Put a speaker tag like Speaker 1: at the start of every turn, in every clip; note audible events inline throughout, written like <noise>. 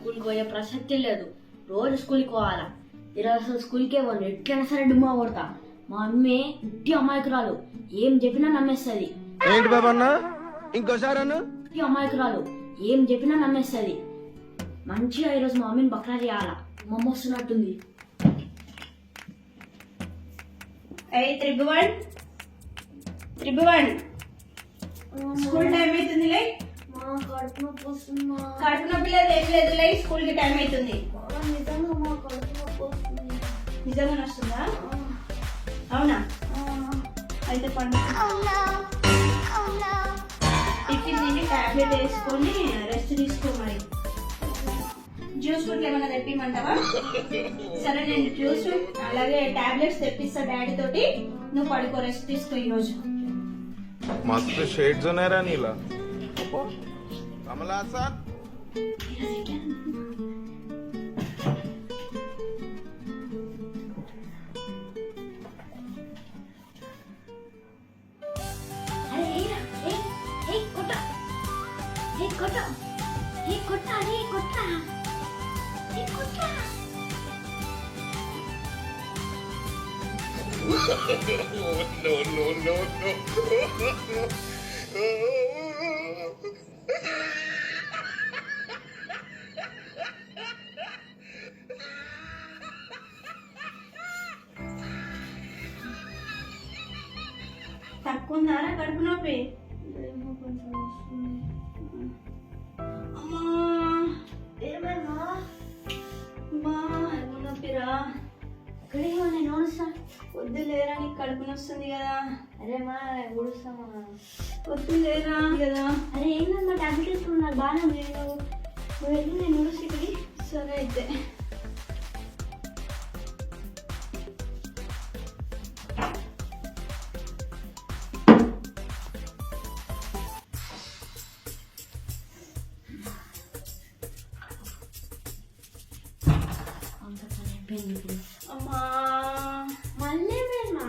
Speaker 1: స్కూల్కి పోయే ప్రసక్తి లేదు. రోజు స్కూల్కి పోవాలా. ఈరోజు అసలు స్కూల్కే పోను. ఎట్లయినా సరే డుమ్మా కొడతా. మా అమ్మే ఇట్టి అమాయకురాలు. ఏం చెప్పినా నమ్మేస్తుంది.
Speaker 2: ఏంటి బాబా ఇంకోసారి అన్న?
Speaker 1: ఇట్టి అమాయకురాలు. ఏం చెప్పినా నమ్మేస్తుంది. మంచిగా ఈరోజు మా మమ్మీని బక్రా చేయాలా. మా అమ్మ వస్తున్నట్టుంది.
Speaker 3: అయ్యి త్రిభువన్. త్రిభువన్. స్కూల్ టైం అవుతుంది లే
Speaker 1: మా కడుపు నొప్పి
Speaker 3: లేదు ఏం లేదు లై స్కూల్కి టైం అవుతుంది.
Speaker 1: నిజంగా వస్తుందా
Speaker 3: అవునా? అయితే పండు. టిఫిన్ తిని టాబ్లెట్ వేసుకొని రెస్ట్ తీసుకో మరి. జ్యూస్ కూడా ఏమైనా తెప్పిమంటావా? సరే నేను జ్యూస్ అలాగే టాబ్లెట్స్ తెప్పిస్తా డాడీ తోటి. నువ్వు పడుకో రెస్ట్ తీసుకో ఈరోజు.
Speaker 1: మస్తు షేడ్స్ ఉన్నాయరా నీలా. Amala Hassan? Yes, you can. no, no, no, no.
Speaker 3: తక్కువ ఉందారా కడుపు నొప్పి? అమ్మా!
Speaker 1: ఏమైందా?
Speaker 3: అమ్మా కడుపు నొప్పిరా?
Speaker 1: ఇక్కడే ఉన్నా, నేను ఓడుస్తా.
Speaker 3: వద్దు లేరా నీకు కడుపు నొస్తుంది కదా.
Speaker 1: అరే మా ఓడుస్తామా
Speaker 3: వద్దు లేరా కదా
Speaker 1: అరే ఏంటమ్మా టాబ్లెట్ వేసుకున్నారు బాగానే ఉంది నువ్వు. నువ్వు వెళ్ళి నేను ఇక్కడికి?
Speaker 3: సరే అయితే. అమ్మా.
Speaker 1: మళ్ళీ మేమా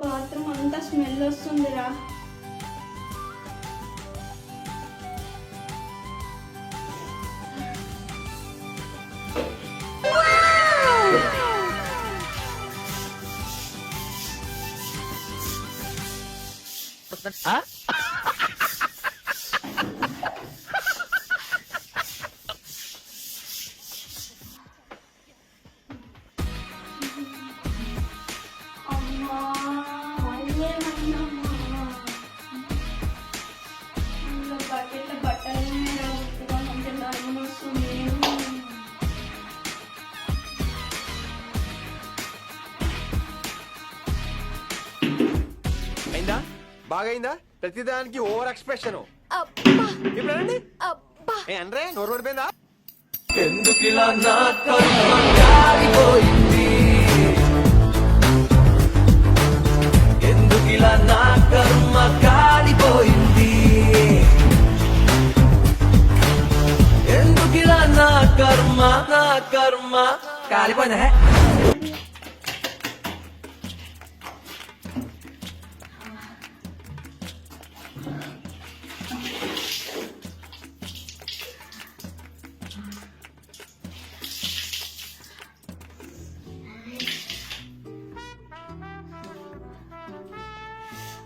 Speaker 3: బాత్రూమ్ అంతా స్మెల్ వస్తుందిరా అమ్మా
Speaker 2: బాగైందా? ప్రతిదానికి ఓవర్ ఎక్స్ప్రెషన్. ఇప్పుడు అనండి ఏ అనరే నోరు పడిపోయిందా?
Speaker 4: ఎందుకిలా నా కర్మ కాలిపోయింది? ఎందుకిలా నా కర్మ కాలిపోయింది ఎందుకిలా నా కర్మ నా కర్మ? కాలిపోయిందా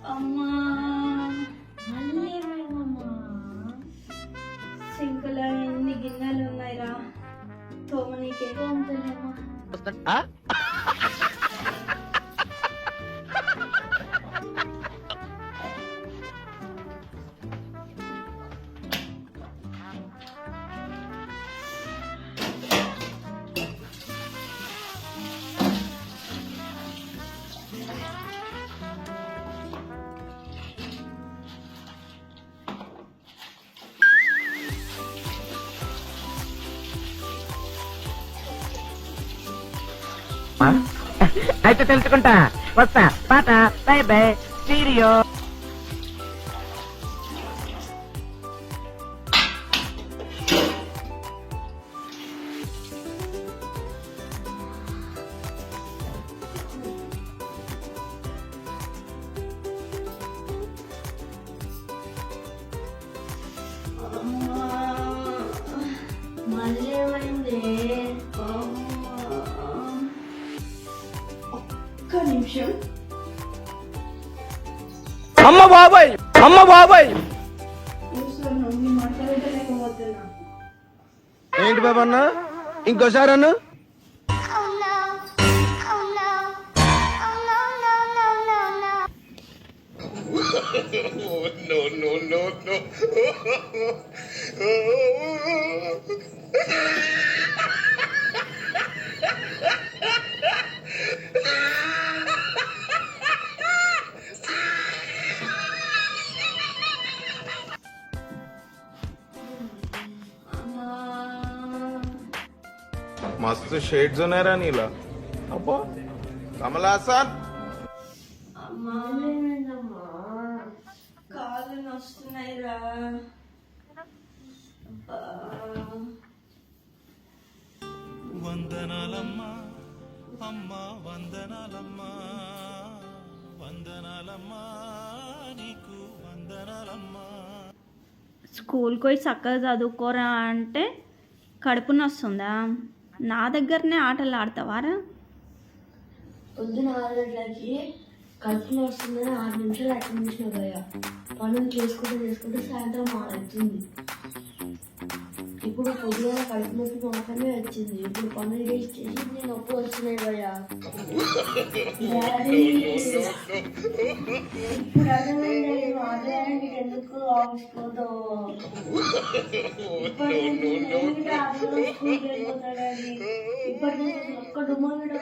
Speaker 3: అమ్మా
Speaker 1: మళ్ళీ ఏమైందమ్మా?
Speaker 3: సింకులో ఎన్ని గిన్నెలు ఉన్నాయిరా తోమనీకే
Speaker 1: అంతేలేమ్మా.
Speaker 5: అయితే తెలుసుకుంటా. వస్తా. పాట. By by. సీరియో
Speaker 1: మళ్ళీ ఏమైంది?
Speaker 3: నిమిషం
Speaker 4: అమ్మ బాబాయ్ అమ్మ బాబాయ్
Speaker 2: ఏంటి బాబా అన్న ఇంకోసారి అన్న
Speaker 6: Oh no. No. No, no, <laughs> no, no, no.
Speaker 7: मस्त शेड्स नाही रा नीला अप्पा कमला असन
Speaker 3: కాళ్ళు నొస్తున్నాయి రా
Speaker 8: వందనాలమ్మా అమ్మా వందనాలమ్మా వందనాలమ్మా నీకు వందనాలమ్మా
Speaker 3: స్కూల్కి పోయి చక్కగా చదువుకోరా అంటే కడుపు నొస్తుందా నా దగ్గరనే ఆటలు ఆడతావారా?
Speaker 1: పొద్దున ఆరు గంటలకి కడుపులో వస్తుందని ఆరు నిమిషాలు అటు నిమిషాలు భయ పనులు చేసుకుంటూ చేసుకుంటూ సాయంత్రం ఆడుతుంది ఇప్పుడు పొద్దున కడుపు నొప్పి మాత్రమే వచ్చింది. ఇప్పుడు పనులు చేసి చేసి నేను నొప్పి వస్తున్నాయి భయ ఇప్పుడు అర్థమైంది ఆడడానికి ఎందుకు ఆఫీస్ పోతావు ఇప్పటి నుంచి ఒక్క డుమ్మా కూడా